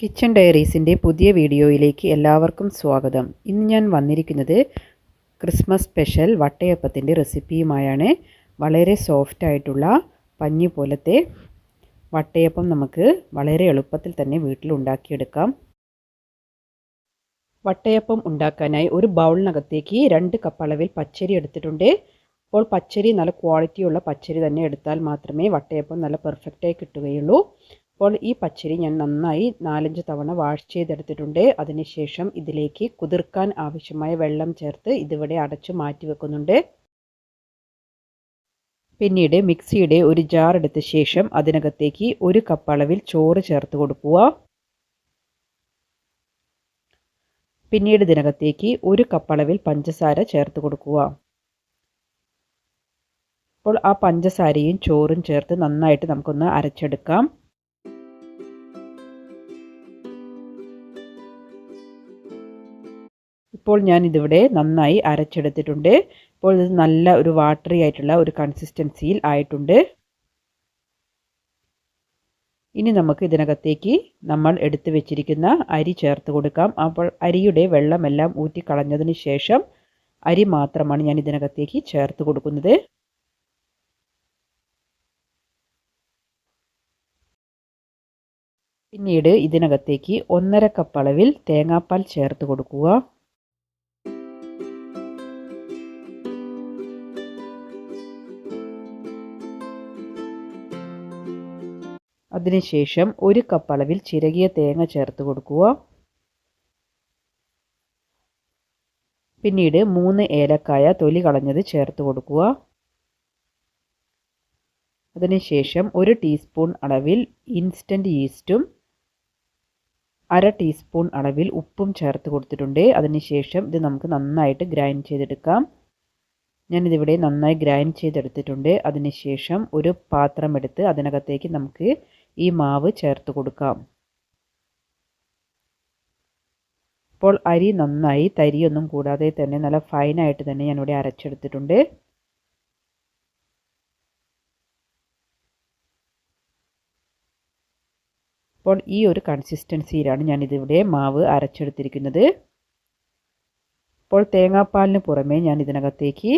Kitchen ഡയറീസിന്റെ പുതിയ വീഡിയോയിലേക്ക് എല്ലാവർക്കും സ്വാഗതം. ഇന്ന് ഞാൻ വന്നിരിക്കുന്നത് ക്രിസ്മസ് സ്പെഷ്യൽ വട്ടയപ്പത്തിന്റെ റെസിപ്പിയുമായാണ്. വളരെ സോഫ്റ്റായിട്ടുള്ള പഞ്ഞി പോലത്തെ വട്ടയപ്പം നമുക്ക് വളരെ എളുപ്പത്തിൽ തന്നെ വീട്ടിൽ ഉണ്ടാക്കിയെടുക്കാം. വട്ടയപ്പം ഉണ്ടാക്കാനായി ഒരു ബൗളിനകത്തേക്ക് രണ്ട് കപ്പ് അളവിൽ പച്ചരി എടുത്തിട്ടുണ്ട്. അപ്പോൾ പച്ചരി നല്ല ക്വാളിറ്റിയുള്ള പച്ചരി തന്നെ എടുത്താൽ മാത്രമേ വട്ടയപ്പം നല്ല പെർഫെക്റ്റായി കിട്ടുകയുള്ളൂ. അപ്പോൾ ഈ പച്ചരി ഞാൻ നന്നായി നാലഞ്ച് തവണ വാഷ് ചെയ്തെടുത്തിട്ടുണ്ട്. അതിനുശേഷം ഇതിലേക്ക് കുതിർക്കാൻ ആവശ്യമായ വെള്ളം ചേർത്ത് ഇതിവിടെ അടച്ചു മാറ്റി വെക്കുന്നുണ്ട്. പിന്നീട് മിക്സിയുടെ ഒരു ജാർ എടുത്ത ശേഷം അതിനകത്തേക്ക് ഒരു കപ്പ് അളവിൽ ചോറ് ചേർത്ത് കൊടുക്കുക. പിന്നീട് ഇതിനകത്തേക്ക് ഒരു കപ്പ് അളവിൽ പഞ്ചസാര ചേർത്ത് കൊടുക്കുക. അപ്പോൾ ആ പഞ്ചസാരയും ചോറും ചേർത്ത് നന്നായിട്ട് നമുക്കൊന്ന് അരച്ചെടുക്കാം. ഇപ്പോൾ ഞാൻ ഇതിവിടെ നന്നായി അരച്ചെടുത്തിട്ടുണ്ട്. ഇപ്പോൾ ഇത് നല്ല ഒരു വാട്ടറി ആയിട്ടുള്ള ഒരു കൺസിസ്റ്റൻസിയിൽ ആയിട്ടുണ്ട്. ഇനി നമുക്ക് ഇതിനകത്തേക്ക് നമ്മൾ എടുത്തു വെച്ചിരിക്കുന്ന അരി ചേർത്ത് കൊടുക്കാം. അപ്പോൾ അരിയുടെ വെള്ളമെല്ലാം ഊറ്റിക്കളഞ്ഞതിന് ശേഷം അരി മാത്രമാണ് ഞാൻ ഇതിനകത്തേക്ക് ചേർത്ത് കൊടുക്കുന്നത്. പിന്നീട് ഇതിനകത്തേക്ക് ഒന്നര കപ്പ് അളവിൽ തേങ്ങാപ്പാൽ ചേർത്ത് കൊടുക്കുക. അതിനുശേഷം ഒരു കപ്പ് അളവിൽ ചിരകിയ തേങ്ങ ചേർത്ത് കൊടുക്കുക. പിന്നീട് മൂന്ന് ഏലക്കായ തൊലി കളഞ്ഞത് ചേർത്ത് കൊടുക്കുക. അതിനുശേഷം ഒരു ടീസ്പൂൺ അളവിൽ ഇൻസ്റ്റന്റ് ഈസ്റ്റും അര ടീസ്പൂൺ അളവിൽ ഉപ്പും ചേർത്ത് കൊടുത്തിട്ടുണ്ട്. അതിനുശേഷം ഇത് നമുക്ക് നന്നായിട്ട് ഗ്രൈൻഡ് ചെയ്തെടുക്കാം. ഞാനിതിവിടെ നന്നായി ഗ്രൈൻഡ് ചെയ്തെടുത്തിട്ടുണ്ട്. അതിനുശേഷം ഒരു പാത്രം എടുത്ത് അതിനകത്തേക്ക് നമുക്ക് ഈ മാവ് ചേർത്ത് കൊടുക്കാം. അപ്പോൾ അരി നന്നായി തരിയൊന്നും കൂടാതെ തന്നെ നല്ല ഫൈനായിട്ട് തന്നെ ഞാനിവിടെ അരച്ചെടുത്തിട്ടുണ്ട്. അപ്പോൾ ഈ ഒരു കൺസിസ്റ്റൻസിയിലാണ് ഞാനിതിവിടെ മാവ് അരച്ചെടുത്തിരിക്കുന്നത്. അപ്പോൾ തേങ്ങാപ്പാലിന് പുറമേ ഞാൻ ഇതിനകത്തേക്ക്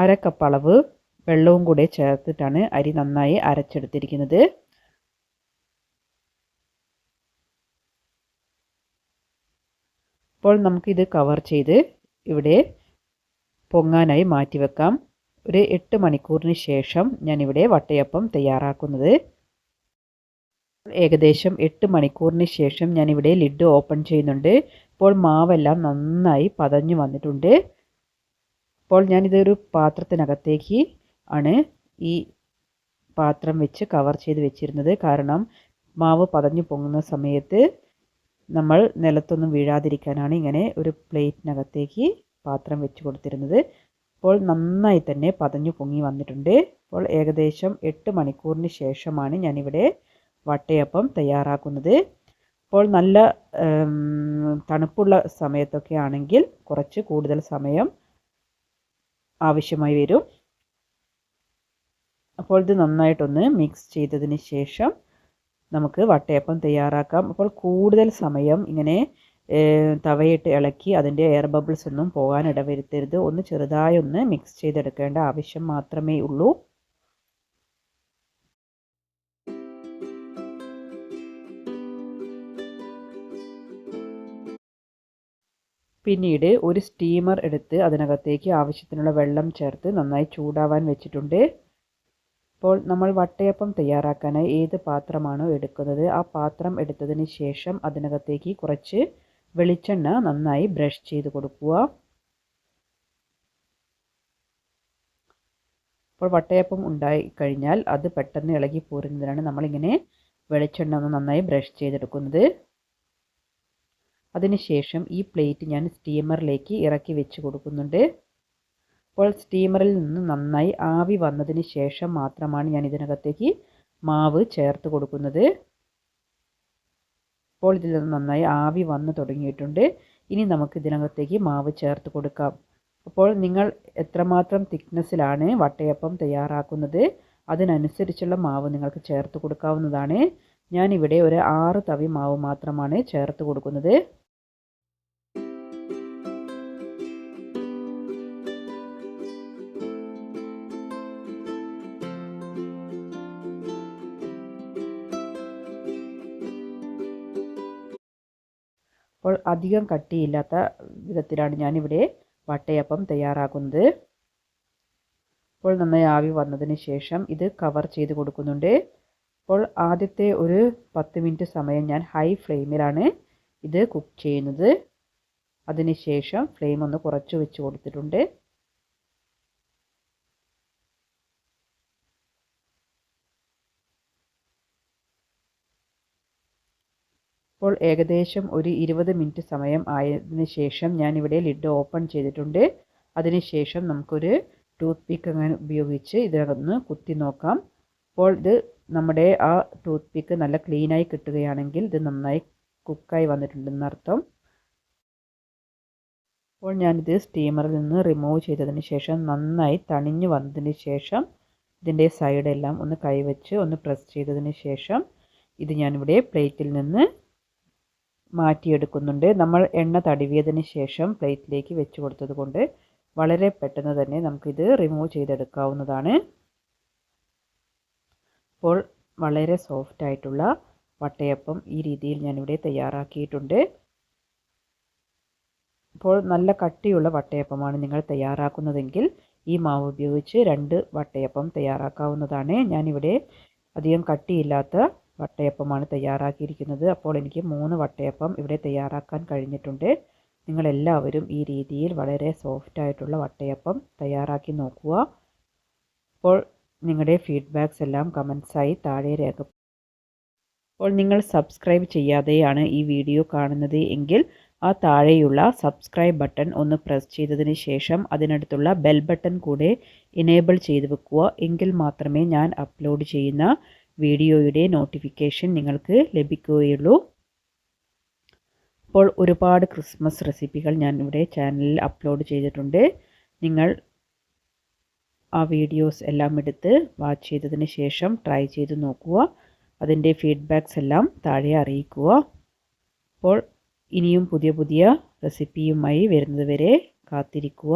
അര കപ്പ് അളവ് വെള്ളവും കൂടെ ചേർത്തിട്ടാണ് അരി നന്നായി അരച്ചെടുത്തിരിക്കുന്നത്. അപ്പോൾ നമുക്കിത് കവർ ചെയ്ത് ഇവിടെ പൊങ്ങാനായി മാറ്റിവെക്കാം. ഒരു എട്ട് മണിക്കൂറിന് ശേഷം ഞാനിവിടെ വട്ടയപ്പം തയ്യാറാക്കുന്നത്. ഏകദേശം എട്ട് മണിക്കൂറിന് ശേഷം ഞാനിവിടെ ലിഡ് ഓപ്പൺ ചെയ്യുന്നുണ്ട്. ഇപ്പോൾ മാവെല്ലാം നന്നായി പതഞ്ഞു വന്നിട്ടുണ്ട്. അപ്പോൾ ഞാനിതൊരു പാത്രത്തിനകത്തേക്ക് ആണ് ഈ പാത്രം വെച്ച് കവർ ചെയ്ത് വെച്ചിരുന്നത്. കാരണം മാവ് പതഞ്ഞു പൊങ്ങുന്ന സമയത്ത് നമ്മൾ നിലത്തൊന്നും വീഴാതിരിക്കാനാണ് ഇങ്ങനെ ഒരു പ്ലേറ്റിനകത്തേക്ക് പാത്രം വെച്ച് കൊടുത്തിരുന്നത്. അപ്പോൾ നന്നായി തന്നെ പതഞ്ഞു പൊങ്ങി വന്നിട്ടുണ്ട്. അപ്പോൾ ഏകദേശം എട്ട് മണിക്കൂറിന് ശേഷമാണ് ഞാനിവിടെ വട്ടയപ്പം തയ്യാറാക്കുന്നത്. അപ്പോൾ നല്ല തണുപ്പുള്ള സമയത്തൊക്കെ ആണെങ്കിൽ കുറച്ച് കൂടുതൽ സമയം ആവശ്യമായി വരും. അപ്പോൾ ഇത് നന്നായിട്ടൊന്ന് മിക്സ് ചെയ്തതിന് ശേഷം നമുക്ക് വട്ടയപ്പം തയ്യാറാക്കാം. അപ്പോൾ കൂടുതൽ സമയം ഇങ്ങനെ തവയിട്ട് ഇളക്കി അതിന്റെ എയർ ബബിൾസ് ഒന്നും പോകാൻ ഇടവരുത്തരുത്. ഒന്ന് ചെറുതായി ഒന്ന് മിക്സ് ചെയ്തെടുക്കേണ്ട ആവശ്യം മാത്രമേ ഉള്ളൂ. പിന്നീട് ഒരു സ്റ്റീമർ എടുത്ത് അതിനകത്തേക്ക് ആവശ്യത്തിനുള്ള വെള്ളം ചേർത്ത് നന്നായി ചൂടാവാൻ വെച്ചിട്ടുണ്ട്. അപ്പോൾ നമ്മൾ വട്ടയപ്പം തയ്യാറാക്കാനായി ഏത് പാത്രമാണോ എടുക്കുന്നത് ആ പാത്രം എടുത്തതിന് ശേഷം അതിനകത്തേക്ക് കുറച്ച് വെളിച്ചെണ്ണ നന്നായി ബ്രഷ് ചെയ്ത് കൊടുക്കുക. അപ്പോൾ വട്ടയപ്പം ഉണ്ടായി കഴിഞ്ഞാൽ അത് പെട്ടെന്ന് ഇളകി പോരുന്നതിനാണ് നമ്മളിങ്ങനെ വെളിച്ചെണ്ണ ഒന്ന് നന്നായി ബ്രഷ് ചെയ്തെടുക്കുന്നത്. അതിനുശേഷം ഈ പ്ലേറ്റ് ഞാൻ സ്റ്റീമറിലേക്ക് ഇറക്കി വെച്ച് കൊടുക്കുന്നുണ്ട്. അപ്പോൾ സ്റ്റീമറിൽ നിന്ന് നന്നായി ആവി വന്നതിന് ശേഷം മാത്രമാണ് ഞാൻ ഇതിനകത്തേക്ക് മാവ് ചേർത്ത് കൊടുക്കുന്നത്. അപ്പോൾ ഇതിൽ നിന്ന് നന്നായി ആവി വന്ന് തുടങ്ങിയിട്ടുണ്ട്. ഇനി നമുക്ക് ഇതിനകത്തേക്ക് മാവ് ചേർത്ത് കൊടുക്കാം. അപ്പോൾ നിങ്ങൾ എത്രമാത്രം തിക്നെസ്സിലാണ് വട്ടയപ്പം തയ്യാറാക്കുന്നത് അതിനനുസരിച്ചുള്ള മാവ് നിങ്ങൾക്ക് ചേർത്ത് കൊടുക്കാവുന്നതാണ്. ഞാനിവിടെ ഒരു ആറ് തവി മാവ് മാത്രമാണ് ചേർത്ത് കൊടുക്കുന്നത്. അപ്പോൾ അധികം കട്ടിയില്ലാത്ത വിധത്തിലാണ് ഞാനിവിടെ വട്ടയപ്പം തയ്യാറാക്കുന്നത്. അപ്പോൾ നന്നായി ആവി വന്നതിന് ശേഷം ഇത് കവർ ചെയ്ത് കൊടുക്കുന്നുണ്ട്. അപ്പോൾ ആദ്യത്തെ ഒരു പത്ത് മിനിറ്റ് സമയം ഞാൻ ഹൈ ഫ്ലെയിമിലാണ് ഇത് കുക്ക് ചെയ്യുന്നത്. അതിനുശേഷം ഫ്ലെയിം ഒന്ന് കുറച്ച് വെച്ച് കൊടുത്തിട്ടുണ്ട്. ഇപ്പോൾ ഏകദേശം ഒരു ഇരുപത് മിനിറ്റ് സമയം ആയതിന് ശേഷം ഞാനിവിടെ ലിഡ് ഓപ്പൺ ചെയ്തിട്ടുണ്ട്. അതിനുശേഷം നമുക്കൊരു ടൂത്ത് പിക്ക് അങ്ങനെ ഉപയോഗിച്ച് ഇതിനകത്ത് കുത്തി നോക്കാം. അപ്പോൾ ഇത് നമ്മുടെ ആ ടൂത്ത് പിക്ക് നല്ല ക്ലീനായി കിട്ടുകയാണെങ്കിൽ ഇത് നന്നായി കുക്കായി വന്നിട്ടുണ്ടെന്ന് അർത്ഥം. അപ്പോൾ ഞാനിത് സ്റ്റീമറിൽ നിന്ന് റിമൂവ് ചെയ്തതിന് ശേഷം നന്നായി തണിഞ്ഞു വന്നതിന് ശേഷം ഇതിന്റെ സൈഡെല്ലാം ഒന്ന് കൈവച്ച് ഒന്ന് പ്രസ് ചെയ്തതിന് ശേഷം ഇത് ഞാനിവിടെ പ്ലേറ്റിൽ നിന്ന് മാറ്റിയെടുക്കുന്നുണ്ട്. നമ്മൾ എണ്ണ തടവിയതിന് ശേഷം പ്ലേറ്റിലേക്ക് വെച്ച് കൊടുത്തത് കൊണ്ട് വളരെ പെട്ടെന്ന് തന്നെ നമുക്കിത് റിമൂവ് ചെയ്തെടുക്കാവുന്നതാണ്. അപ്പോൾ വളരെ സോഫ്റ്റ് ആയിട്ടുള്ള വട്ടയപ്പം ഈ രീതിയിൽ ഞാനിവിടെ തയ്യാറാക്കിയിട്ടുണ്ട്. അപ്പോൾ നല്ല കട്ടിയുള്ള വട്ടയപ്പമാണ് നിങ്ങൾ തയ്യാറാക്കുന്നതെങ്കിൽ ഈ മാവ് ഉപയോഗിച്ച് രണ്ട് വട്ടയപ്പം തയ്യാറാക്കാവുന്നതാണ്. ഞാനിവിടെ അധികം കട്ടിയില്ലാത്ത വട്ടയപ്പമാണ് തയ്യാറാക്കിയിരിക്കുന്നത്. അപ്പോൾ എനിക്ക് മൂന്ന് വട്ടയപ്പം ഇവിടെ തയ്യാറാക്കാൻ കഴിഞ്ഞിട്ടുണ്ട്. നിങ്ങളെല്ലാവരും ഈ രീതിയിൽ വളരെ സോഫ്റ്റ് ആയിട്ടുള്ള വട്ടയപ്പം തയ്യാറാക്കി നോക്കുക. അപ്പോൾ നിങ്ങളുടെ ഫീഡ്ബാക്സ് എല്ലാം കമൻസായി താഴെ രേഖ അപ്പോൾ നിങ്ങൾ സബ്സ്ക്രൈബ് ചെയ്യാതെയാണ് ഈ വീഡിയോ കാണുന്നത് എങ്കിൽ ആ താഴെയുള്ള സബ്സ്ക്രൈബ് ബട്ടൺ ഒന്ന് പ്രസ് ചെയ്തതിന് ശേഷം അതിനടുത്തുള്ള ബെൽ ബട്ടൺ കൂടെ ഇനേബിൾ ചെയ്ത് വെക്കുക. എങ്കിൽ മാത്രമേ ഞാൻ അപ്ലോഡ് ചെയ്യുന്ന വീഡിയോയുടെ നോട്ടിഫിക്കേഷൻ നിങ്ങൾക്ക് ലഭിക്കുകയുള്ളൂ. അപ്പോൾ ഒരുപാട് ക്രിസ്മസ് റെസിപ്പികൾ ഞാൻ ഇവിടെ ചാനലിൽ അപ്ലോഡ് ചെയ്തിട്ടുണ്ട്. നിങ്ങൾ ആ വീഡിയോസ് എല്ലാം എടുത്ത് വാച്ച് ചെയ്തതിന് ശേഷം ട്രൈ ചെയ്ത് നോക്കുക. അതിന്റെ ഫീഡ്ബാക്സ് എല്ലാം താഴെ അറിയിക്കുക. അപ്പോൾ ഇനിയും പുതിയ പുതിയ റെസിപ്പിയുമായി വരുന്നതുവരെ കാത്തിരിക്കുക.